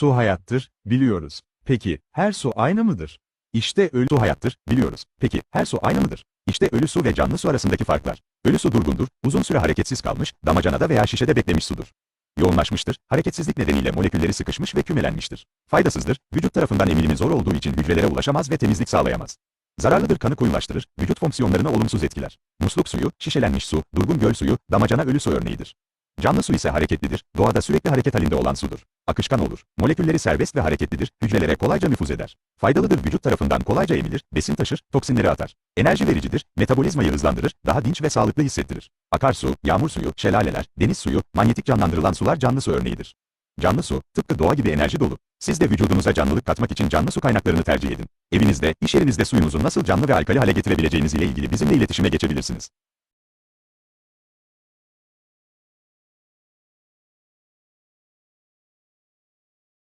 Su hayattır, biliyoruz. Peki, her su aynı mıdır? İşte ölü su hayattır, biliyoruz. Peki, her su aynı mıdır? İşte ölü su ve canlı su arasındaki farklar. Ölü su durgundur, uzun süre hareketsiz kalmış, damacanada veya şişede beklemiş sudur. Yoğunlaşmıştır, hareketsizlik nedeniyle molekülleri sıkışmış ve kümelenmiştir. Faydasızdır, vücut tarafından emilimi zor olduğu için hücrelere ulaşamaz ve temizlik sağlayamaz. Zararlıdır kanı koyulaştırır, vücut fonksiyonlarını olumsuz etkiler. Musluk suyu, şişelenmiş su, durgun göl suyu, damacana ölü su örneğidir. Canlı su ise hareketlidir, doğada sürekli hareket halinde olan sudur. Akışkan olur. Molekülleri serbest ve hareketlidir, hücrelere kolayca nüfuz eder. Faydalıdır vücut tarafından kolayca emilir, besin taşır, toksinleri atar. Enerji vericidir, metabolizmayı hızlandırır, daha dinç ve sağlıklı hissettirir. Akarsu, yağmur suyu, şelaleler, deniz suyu, manyetik canlandırılan sular canlı su örneğidir. Canlı su, tıpkı doğa gibi enerji dolu. Siz de vücudunuza canlılık katmak için canlı su kaynaklarını tercih edin. Evinizde, iş yerinizde suyunuzu nasıl canlı ve alkali hale getirebileceğiniz ile ilgili bizimle iletişime geçebilirsiniz.